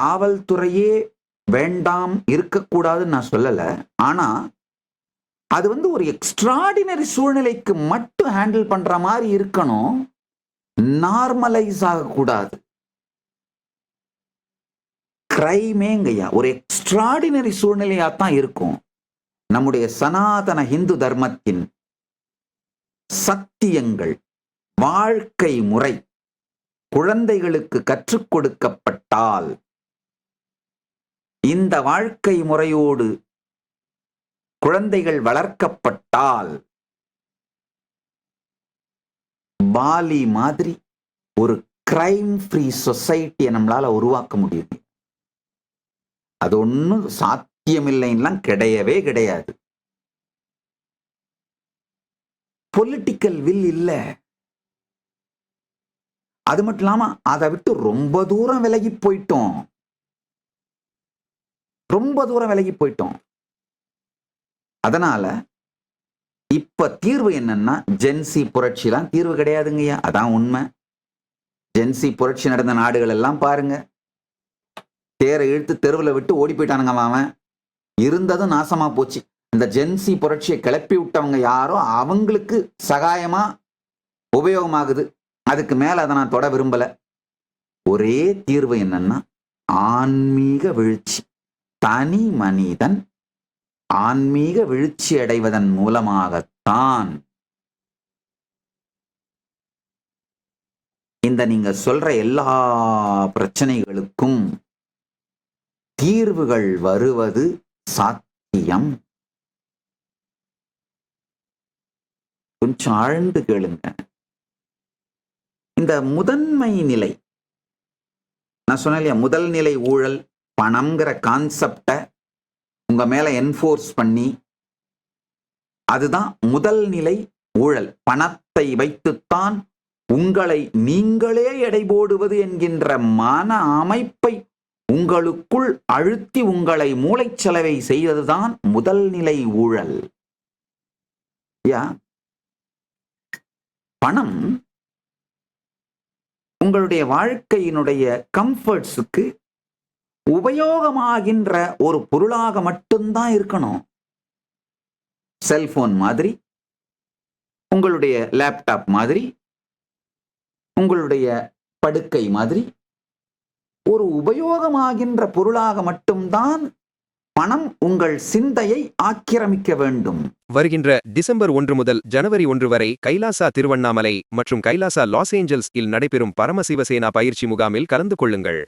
காவல்துறையே வேண்டாம் இருக்கக்கூடாதுன்னு நான் சொல்லலை. ஆனா அது வந்து ஒரு எக்ஸ்ட்ராடினரி சூழ்நிலைக்கு மட்டும் ஹேண்டில் பண்ற மாதிரி இருக்கணும். நார்மலைஸ் ஆகக்கூடாது. கிரைமேங்கய்யா ஒரு எக்ஸ்ட்ராடினரி சூழ்நிலையா தான் இருக்கும். நம்முடைய சனாதன இந்து தர்மத்தின் சத்தியங்கள் வாழ்க்கை முறை குழந்தைகளுக்கு கற்றுக் கொடுக்கப்பட்டால் இந்த வாழ்க்கை முறையோடு குழந்தைகள் வளர்க்கப்பட்டால் பாலி மாதிரி ஒரு கிரைம் ஃப்ரீ சொசைட்டியை நம்மளால உருவாக்க முடியும் அது ஒன்றும் சாத்தியமில்லைன்னெலாம் கிடையவே கிடையாது. பொலிட்டிக்கல் வில் இல்லை. அது மட்டும் இல்லாமல் அதை விட்டு ரொம்ப தூரம் விலகி போயிட்டோம். ரொம்ப தூரம் விலகி போயிட்டோம். அதனால இப்ப தீர்வு என்னன்னா ஜென்சி புரட்சிலாம் தீர்வு கிடையாதுங்கய்யா அதான் உண்மை. ஜென்சி புரட்சி நடந்த நாடுகள் எல்லாம் பாருங்க. தேரை இழுத்து தெருவில் விட்டு ஓடி போயிட்டானுங்க அவன். இருந்ததும் நாசமா போச்சு. இந்த ஜென்சி புரட்சியை கிளப்பி விட்டவங்க யாரோ அவங்களுக்கு சகாயமா உபயோகமாகுது. அதுக்கு மேல அதை நான் தொட விரும்பல. ஒரே தீர்வு என்னன்னா ஆன்மீக வீழ்ச்சி. தனி மனிதன் ஆன்மீக வீழ்ச்சி அடைவதன் மூலமாகத்தான். இந்த நீங்க சொல்ற எல்லா பிரச்சனைகளுக்கும் தீர்வுகள் வருவது சாத்தியம். கொஞ்சம் ஆழ்ந்து கேளுங்க. இந்த முதன்மை நிலை நான் சொன்னேன் இல்லையா முதல் நிலை ஊழல் பணம்ங்கிற கான்செப்டை உங்கள் மேலே என்ஃபோர்ஸ் பண்ணி அதுதான் முதல் நிலை ஊழல். பணத்தை வைத்துத்தான் உங்களை நீங்களே எடை போடுவது என்கின்ற மன அமைப்பை உங்களுக்குள் அழுத்தி உங்களை மூளைச்சலவை செய்ததுதான் முதல் நிலை ஊழல். யா? பணம் உங்களுடைய வாழ்க்கையினுடைய கம்ஃபர்ட்ஸுக்கு உபயோகமாகின்ற ஒரு பொருளாக மட்டும்தான் இருக்கணும். செல்போன் மாதிரி உங்களுடைய லேப்டாப் மாதிரி உங்களுடைய படுக்கை மாதிரி ஒரு உபயோகமாகின்ற பொருளாக மட்டும்தான் பணம் உங்கள் சிந்தையை ஆக்கிரமிக்க வேண்டும். வருகின்ற டிசம்பர் ஒன்று முதல் ஜனவரி ஒன்று வரை கைலாசா திருவண்ணாமலை மற்றும் கைலாசா லாஸ் ஏஞ்சல்ஸ் இல் நடைபெறும் பரமசிவசேனா பயிற்சி முகாமில் கலந்து கொள்ளுங்கள்.